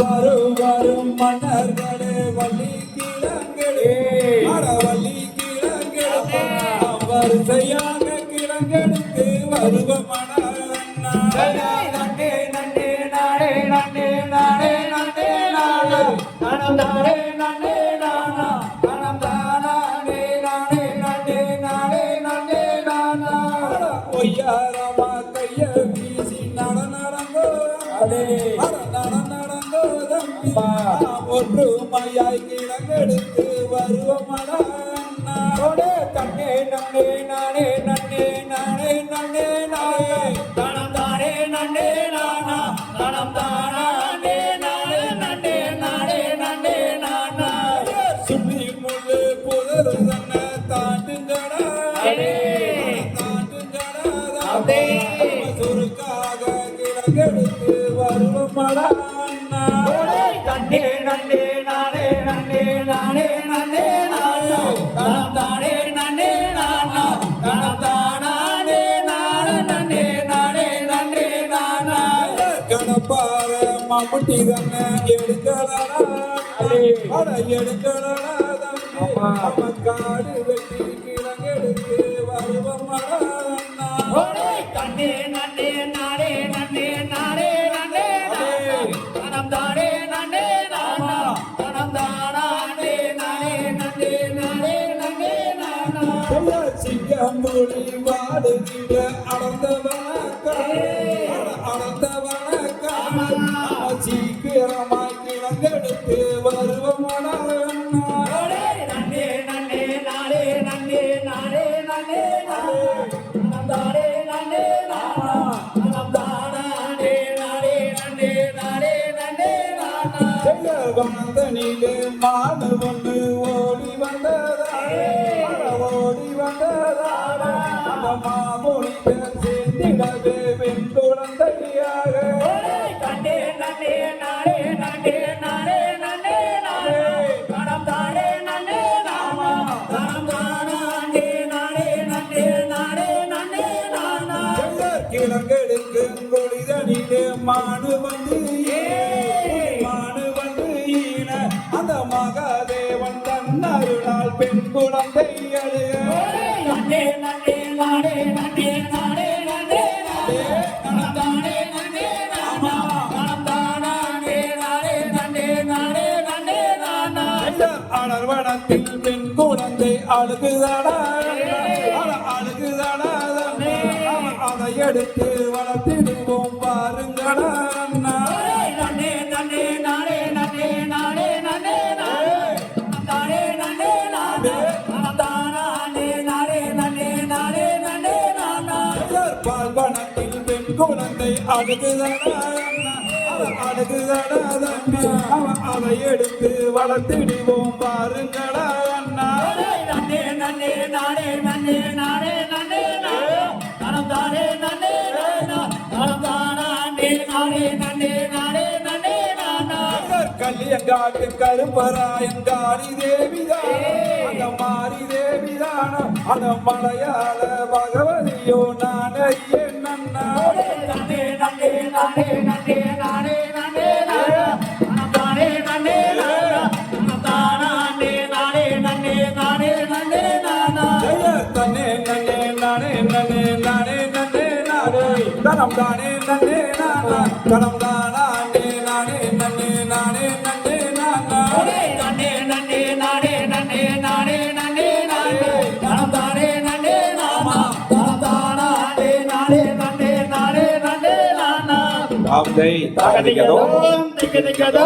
வரும் வரும் மன்னர்களே வள்ளி கிழங்களே வள்ளி கிழங்களே வரிசையாக கிழங்கெடுத்து வருவ மணவண்ணா அடே. அட நட நடங்கோ தம்பி ஒற்றுமையாய் கிழங்கெடுத்து வருவ மணவண்ணா ஓடே தன்னே நன்னே நானே நன்னே நானே நன்னே நானே. தனம் தானே நன்னே நானா. தனம் தானே நானே நன்னே மாமுட்டி மம்முட்டி தன்னை எடுக்கடா காடு வெட்டி கிழங்கெடுத்து வருவ மணவண்ணா நன்னே நானே நன்னே நானே நன்னே தனம் தானே நன்னே நானா தனம் தானே நன்னே நன்னே நானா வாடுகிற அடர்ந்த நானே நன்னே நானா வந்தனிலே மாடு ஒன்று ஓடி வந்ததாரே ஓடி வந்ததாரே கிழங்கெடுக்கு கொடிதனிலே மாடு வந்து மாடு வந்து ஈன. அந்த மகாதேவன் தன்னருளால் பெண் குழந்தை அழுக நன்னே நன்னே நானே நன்னே நானே நன்னே நானா தனம் தானே நன்னே நானா தனம் தானே நானே நன்னே நானே அலர்வனத்தில் பெண் குழந்தை அழுகுதடா. அழ- அழுகுதடா. அதை எடுத்து வளர்த்திடுவோம் பாருங்கடா அண்ணா. நன்னே நன்னே நானே நன்னே நானே நன்னே நானே நன்னே நானே தானே நானே நன்னே நானே நன்னே நானா பால்வனத்தில் பெண் குழந்தை அழுகுதடா அழுகுதடா தம்பி. அவன் அதை எடுத்து வளர்த்திடுவோம் பாருங்கடா அண்ணா நன்னே நன்னே நானே நன்னே நானே நன்னே நானே கல்லியங்காட்டு கருப்பராயன் காளி தேவிதான் அந்த மாரி தேவிதான அந்த மலையாள பகவதியோ நான் ஐயன் நன்னா நானே நானே நானா நானா நானே நானே நானா ஜெய தன்னே நன்னே நானே நன்னே நானே நன்னே நானே தனம் தானே நன்னே நானா தனம் தானே நானே நன்னே நானே நன்னே நானா நன்னே நன்னே நானே நன்னே நானே நன்னே நானே தனம் தானே நன்னே நாமா தனம் தானே நானே நன்னே நானே நன்னே நானா ஆம் ஜெய். தகதிகதோ திகதிகதோ.